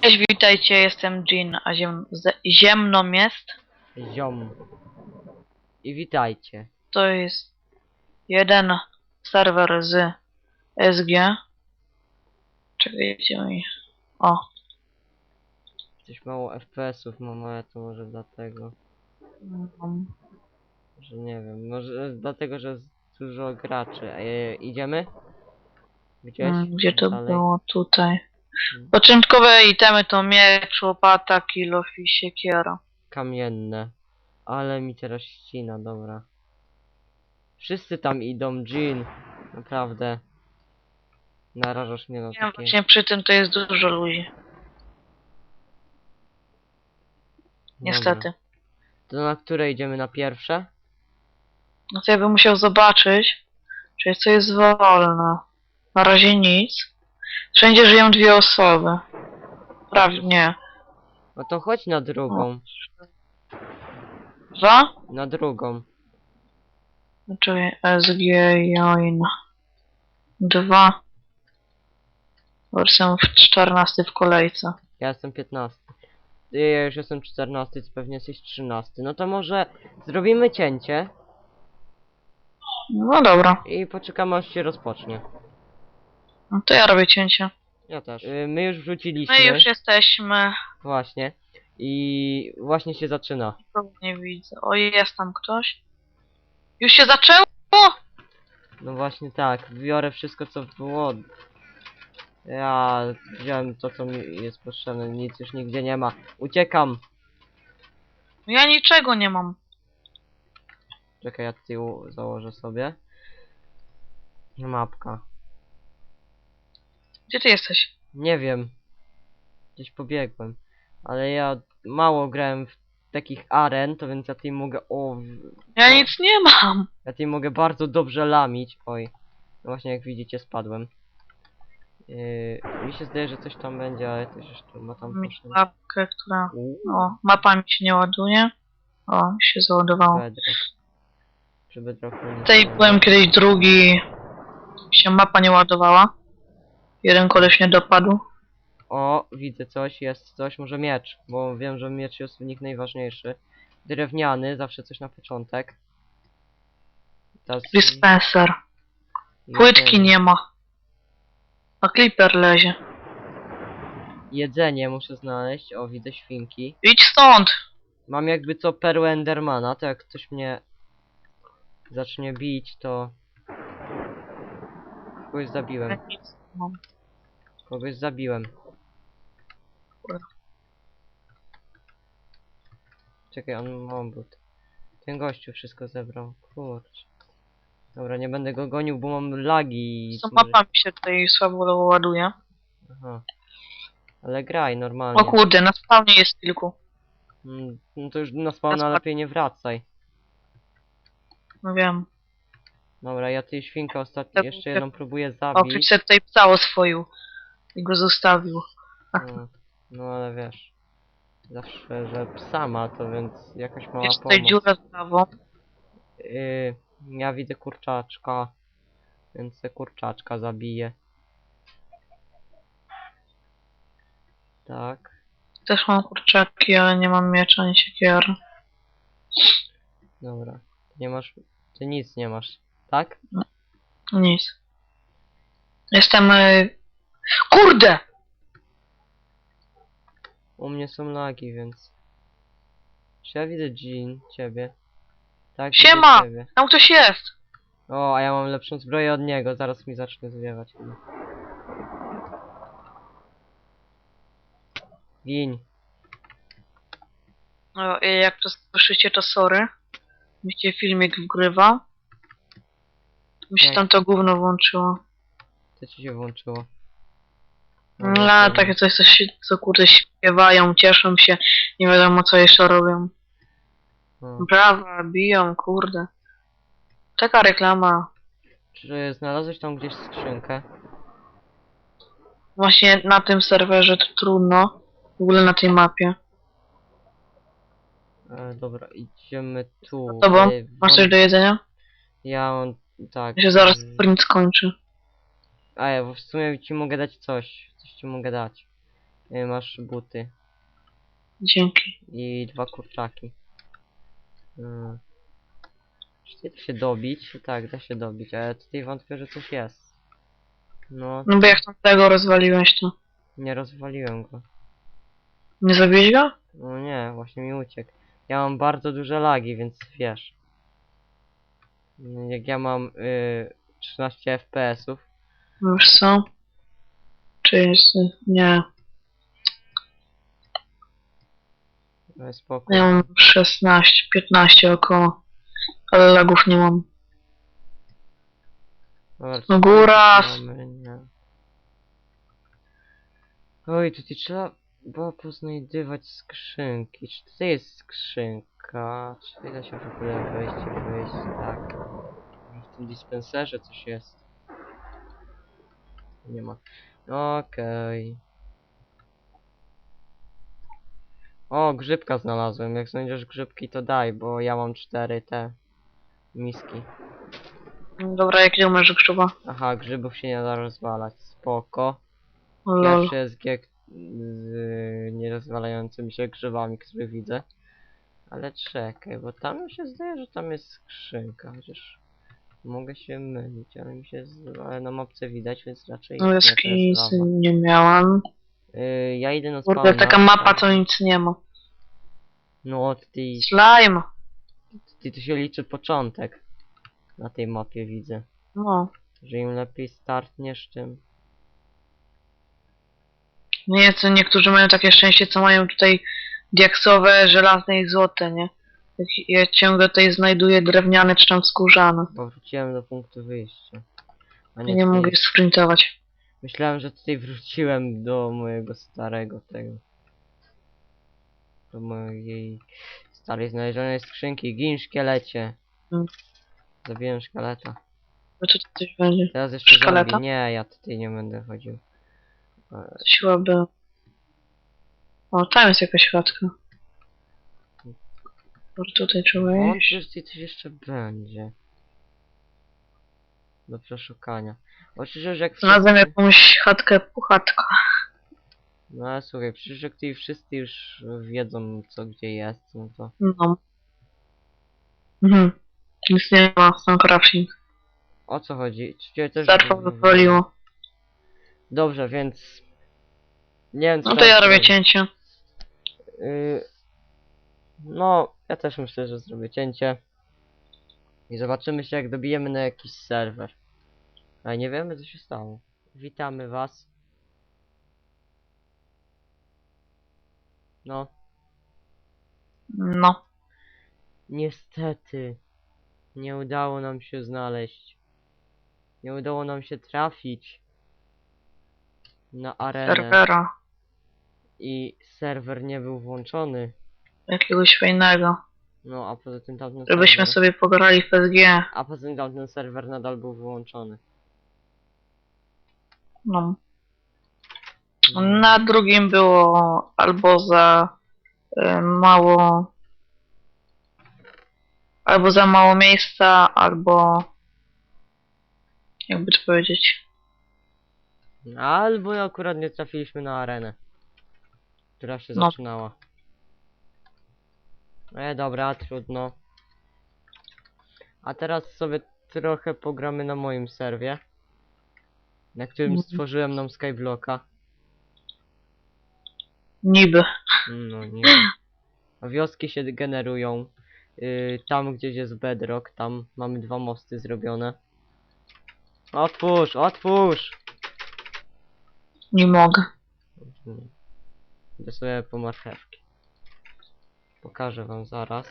Cześć, witajcie, jestem Jean, a ziem, ziemną jest. Ziom. I witajcie. To jest jeden serwer z SG. Czekajcie mi. O, Coś mało FPS-ów mam, ale to może dlatego, mm, że nie wiem. Może dlatego, że dużo graczy. E, idziemy? Gdzieś? mm, gdzie to Dalej. było? Tutaj. Mm. Początkowe itemy to miecz, łopata, kilof i siekiera. Kamienne. Ale mi teraz ścina, dobra. Wszyscy tam idą, Jean. Naprawdę. Narażasz mnie na Nie wiem, takie... właśnie przy tym to jest dużo ludzi. Niestety. Dobra. To na które idziemy? Na pierwsze? No to ja bym musiał zobaczyć, czy jest co jest wolne. Na razie nic. Wszędzie żyją dwie osoby. Prawie, nie. No to chodź na drugą. Dwa? Na drugą. Czyli SG Join. Dwa. Wersję w 14 w kolejce. Ja jestem 15. Ty, Ja już jestem 14, ty pewnie jesteś 13. No to może zrobimy cięcie No dobra. i poczekamy aż się rozpocznie. No to ja robię cięcie. Ja też. Y, My już wrzuciliśmy. My już jesteśmy. Właśnie. I właśnie się zaczyna. Nikogo nie widzę. O, jest tam ktoś. Już się zaczęło? No właśnie tak. Biorę wszystko co było. Ja wziąłem to co mi jest potrzebne. Nic już nigdzie nie ma. Uciekam. Ja niczego nie mam. Czekaj, ja tył założę sobie. Mapka. Gdzie ty jesteś? Nie wiem. Gdzieś pobiegłem. Ale ja mało grałem w takich aren, to więc ja tej mogę. O, Ja No. nic nie mam. ja tej mogę bardzo dobrze lamić. Oj. No właśnie jak widzicie spadłem. Yy, mi się zdaje, że coś tam będzie, ale też jeszcze ma tam Mieć która... Uuu, O, mapa mi się nie ładuje. O, mi się załadowało. bedrock. Bedrocku nie Tutaj byłem kiedyś drugi. Się mapa nie ładowała. Jeden koleś nie dopadł. O, widzę coś, jest coś, może miecz, bo wiem, że miecz jest w nich najważniejszy. Drewniany, zawsze coś na początek. Teraz Dispenser. Płytki nie ma. A Clipper lezie. Jedzenie muszę znaleźć, o widzę świnki. Idź stąd! Mam jakby co perłę Endermana, to jak ktoś mnie zacznie bić, to... Kogoś zabiłem, nie mam. kogoś zabiłem. Kurde. Czekaj, on ma but. Ten gościu wszystko zebrał, kurczę. Dobra, nie będę go gonił, bo mam lagi i... Co mapa mi się tutaj słabo ładuje. Aha. Ale graj normalnie. O kurde, na spawnie jest kilku. Mm, No to już na spawna spa- lepiej nie wracaj. No wiem. Dobra, ja tej świnkę ostatnio Tak, jeszcze tak. jedną próbuję O, ktoś zabić. sobie tutaj psa oswoił. I go zostawił. No, no ale wiesz. Zawsze, że psa ma, to więc jakaś mała Jest tutaj pomoc. dziura z lawą. Yy, ja widzę kurczaczka. Więc kurczaczka zabiję. Tak. Też mam kurczaki, ale nie mam miecza ani siekiery. Dobra. Nie masz... Ty nic nie masz. Tak? Nic. Jestem... y, Kurde! U mnie są lagi, więc... Czy ja widzę Jean, ciebie? Tak, widzę Siema! ciebie. Tam ktoś jest! O, a ja mam lepszą zbroję od niego, zaraz mi zacznie zwiewać. Gin. No, i jak to słyszycie, to sorry. Mi się filmik wgrywa. Mi się Jak? tam to gówno włączyło. Co ci się włączyło? No, Dobra, takie coś, co, się, co kurde śpiewają, cieszą się, nie wiadomo co jeszcze robią. O. Brawa, biją, kurde. Taka reklama. Czy znalazłeś tam gdzieś skrzynkę? Właśnie na tym serwerze to trudno. W ogóle na tej mapie. E, dobra, idziemy tu. Tobą? E, Masz coś do jedzenia? Ja mam Tak. Ja się zaraz mm, sprint skończy. A ja, bo w sumie ci mogę dać coś. Coś ci mogę dać. Masz buty Dzięki. i dwa kurczaki. Mm. Czy da się dobić? Tak, da się dobić, ale tutaj wątpię, że coś jest. No, No bo jak tam tego rozwaliłeś, to nie rozwaliłem go. nie zabiłeś go? No nie, właśnie mi uciekł. Ja mam bardzo duże lagi, więc wiesz. Jak ja mam y, 13 FPS-ów, Wiesz co? Czy jest... Nie. no spoko. Ja mam 16, 15 około. Ale lagów nie mam. Dobra, No co góra! tu mamy? Nie. Oj, tutaj trzeba było poznajdywać skrzynki. Czy tutaj jest skrzynka? Czy tutaj da się w ogóle wejść i wyjść? Tak. W tym dispenserze coś jest. Nie ma. Okej. O, grzybka znalazłem. Jak znajdziesz grzybki, to daj, bo ja mam cztery te miski. Dobra, jaki numer grzyba? Aha, grzybów się nie da rozwalać. Spoko. Lol. Pierwszy jest giek z nierozwalającymi się grzybami, które widzę. Ale czekaj, bo tam mi się zdaje, że tam jest skrzynka, chociaż mogę się mylić, ale mi się z... ale na mapce widać, więc raczej No jaskini nie miałam. Yy, ja idę na Kurde, spawna. taka mapa to nic nie ma. No, ty, Slime! ty, tu się liczy początek. Na tej mapie widzę. No. Że im lepiej startniesz, tym... Nie, co niektórzy mają takie szczęście, co mają tutaj diaksowe, żelazne i złote, nie? Ja ciągle tutaj znajduję drewniane czy tam skórzane. Powróciłem do punktu wyjścia. A Ja nie tutaj- mogę sprintować. Myślałem, że tutaj wróciłem do mojego starego tego. Do mojej starej znalezionej skrzynki. Gin szkielecie. Mm. Zabiłem szkieleta. No to coś będzie. Teraz jeszcze Szkieleta? zombie. Nie, ja tutaj nie będę chodził. Coś łaby. O, tam jest jakaś chatka. Może tutaj trzeba O, iść. przecież coś jeszcze będzie. Do przeszukania. Bo przecież jak Znalazłem wszyscy... jakąś chatkę puchatka. No ale słuchaj, przecież jak tutaj wszyscy już wiedzą co gdzie jest, no to... No. Mhm. Nic nie ma, sam crafting. O co chodzi? Czy cię też... Zarfa wypaliło. Dobrze, więc... Nie wiem co No to ja robię cięcie. Y, No, ja też myślę, że zrobię cięcie. I zobaczymy się, jak dobijemy na jakiś serwer. Ale nie wiemy, co się stało. Witamy was. No, No. niestety. Nie udało nam się znaleźć. Nie udało nam się trafić na arenę. Serwera. I serwer nie był włączony. Jakiegoś fajnego. No, a poza tym tamten Żebyśmy serwer... sobie pograli w. A poza tym tamten serwer nadal był wyłączony. No. Mm. Na drugim było albo za y, mało. Albo za mało miejsca, albo. Jakby to powiedzieć. Albo akurat nie trafiliśmy na arenę, która się No. zaczynała. E, dobra, trudno. A teraz sobie trochę pogramy na moim serwie, na którym Mhm. stworzyłem nam Skyblocka. Niby. No nie. Wioski się generują. Yy, tam gdzieś jest bedrock, tam mamy dwa mosty zrobione. Otwórz, otwórz! Nie mogę. Idę sobie po marchewki. Pokażę wam zaraz.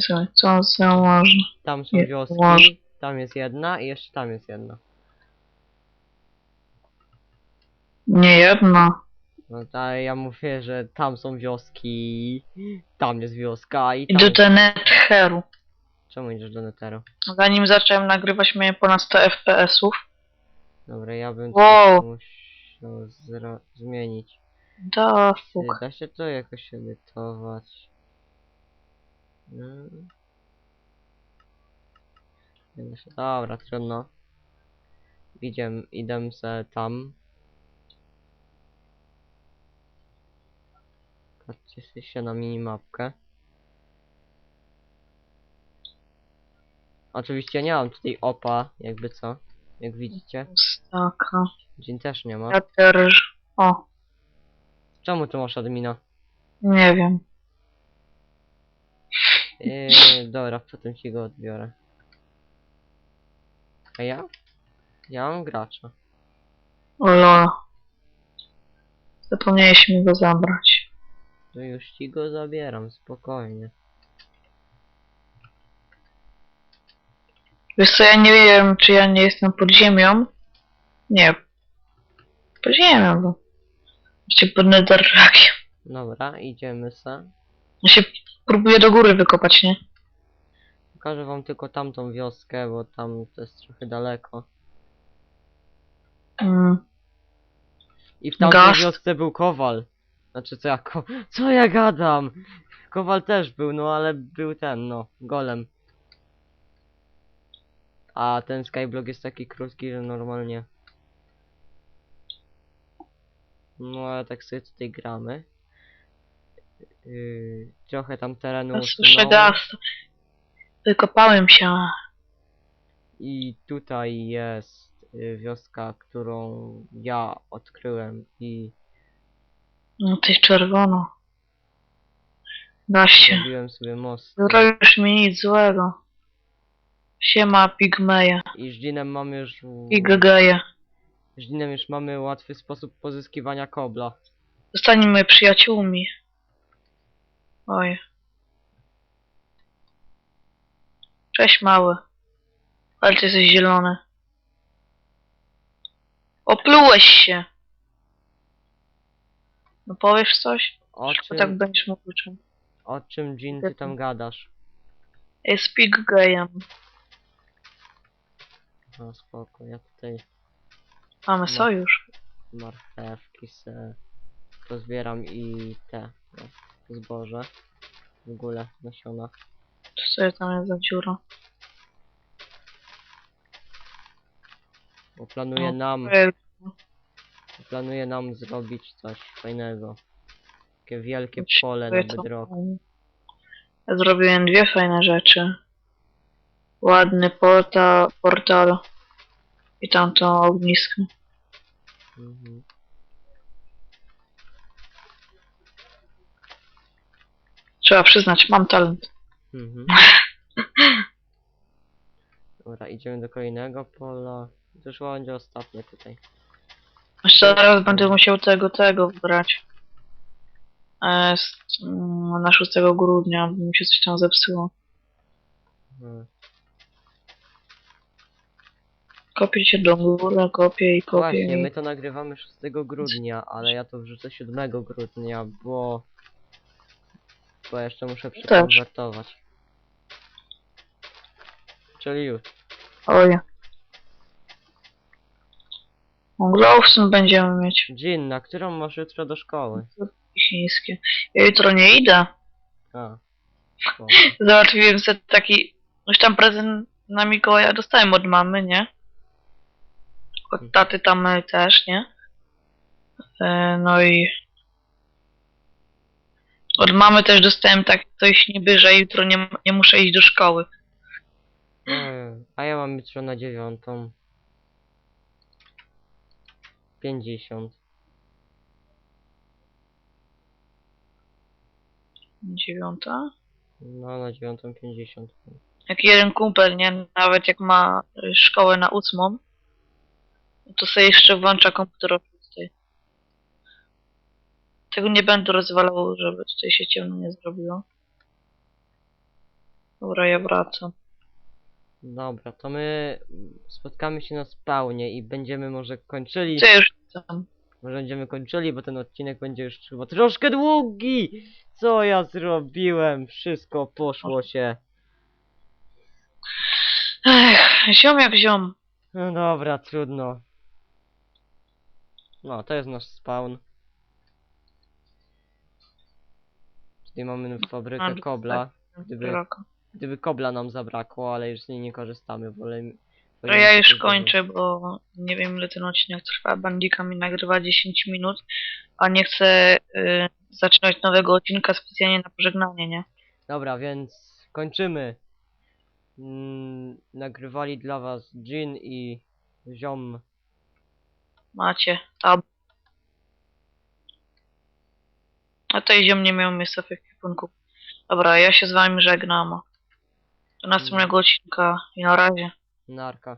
Słuchaj, co za można. Tam są Nie, wioski, może. tam jest jedna i jeszcze tam jest jedna. Nie jedna. No to ja mówię, że tam są wioski, tam jest wioska i tam... Idę do Netheru. Czemu idziesz do Netheru? Zanim zacząłem nagrywać, miałem ponad 100 FPS-ów. Dobra, ja bym Wow. coś musiał zro- zmienić. Da, fuk. Da się to jakoś edytować. Nie da się. Dobra, trudno. Idziemy, idę se tam. Patrzcie się na minimapkę. Oczywiście nie mam tutaj opa, jakby co. Jak widzicie. Pustaka. Dzień też nie ma. Ja też. O, Czemu tu masz admina? nie wiem. Yy, dobra, potem ci go odbiorę. A ja? Ja mam gracza. O lol. Zapomniałeś mi go zabrać. To już ci go zabieram, spokojnie. Wiesz co, ja nie wiem, czy ja nie jestem pod ziemią. Nie. Pod ziemią, bo... Właściwie pod netherrackiem. Dobra, idziemy se. Ja się próbuję do góry wykopać, nie? Pokażę wam tylko tamtą wioskę, bo tam to jest trochę daleko. Mm. I w tamtej Gast. wiosce był kowal. Znaczy co ja ko Co ja gadam? Kowal też był, no ale był ten, no, golem. A ten skyblock jest taki krótki, że normalnie. No ale tak sobie tutaj gramy. Yy, trochę tam terenu słyszę usunąłem. Wykopałem się. I tutaj jest y, wioska, którą ja odkryłem i No jest czerwono. Da się. zrobiłem sobie most. Zrobisz mi nic złego. Siema, pigmeje. I z Jeanem mamy już... Z Jeanem już mamy łatwy sposób pozyskiwania kobla. Zostaniemy przyjaciółmi. Oj. Cześć mały. Ale ty jesteś zielony. Oplułeś się. No powiesz coś? O czym, tak będziesz mówił czym. o czym Jean ty tam gadasz? Jest piggejem. No spoko, ja tutaj Mamy No. sojusz. marchewki se pozbieram i te, no, zboże. W ogóle nasiona. Co sobie tam jest za dziura? Bo planuję No, nam, Ej, planuję nam zrobić coś fajnego. Takie wielkie Coś pole na bedroku. Ja zrobiłem dwie fajne rzeczy. Ładny porta, portal i tamto ognisko. Mhm. Trzeba przyznać, mam talent. Mhm. Dobra, idziemy do kolejnego pola. Już będzie ostatnie tutaj. Jeszcze zaraz będę musiał tego, tego wybrać. E, z, mm, na 6 grudnia, bo mi się coś tam zepsuło. Hmm. Kopię cię do góry, kopię i kopię. Właśnie, i... my to nagrywamy 6 grudnia, ale ja to wrzucę 7 grudnia, bo... Bo jeszcze muszę przekonwertować. Czyli już. Oj. Glowstone będziemy mieć. Jean, na którą masz jutro do szkoły? Chińskie. Ja jutro nie idę. A. spoko. Załatwiłem sobie taki... Już tam prezent na Mikołaja dostałem od mamy, nie? Od taty tam e, też, nie? E, no i... Od mamy też dostałem tak coś niby, że jutro nie, nie muszę iść do szkoły. Ej, A ja mam jutro na dziewiątą. 50. Dziewiąta? No, na dziewiątą 50. Jak jeden kumpel, nie? Nawet jak ma y, szkołę na ósmą, to sobie jeszcze włącza komputer o szóstej. Tego nie będę rozwalał, żeby tutaj się ciemno nie zrobiło. Dobra, ja wracam. Dobra, to my spotkamy się na spawnie i będziemy może kończyli. Co już tam? Może będziemy kończyli, bo ten odcinek będzie już chyba troszkę długi. Co ja zrobiłem? Wszystko poszło się. Ech, ziom jak ziom. No dobra, trudno. No, to jest nasz spawn. Tutaj mamy fabrykę kobla. Gdyby, Roko. Gdyby kobla nam zabrakło, ale już z niej nie korzystamy, wolę... To ja już kończę, bo nie wiem ile ten odcinek trwa. Bandika mi nagrywa 10 minut, a nie chcę y, zaczynać nowego odcinka specjalnie na pożegnanie, nie? Dobra, więc kończymy. Mm, nagrywali dla was Jin i Ziom. Macie tab. A tej ziom nie miał miejsca w ekwipunku. Dobra, ja się z wami żegnam. Do następnego odcinka i na razie. Narka.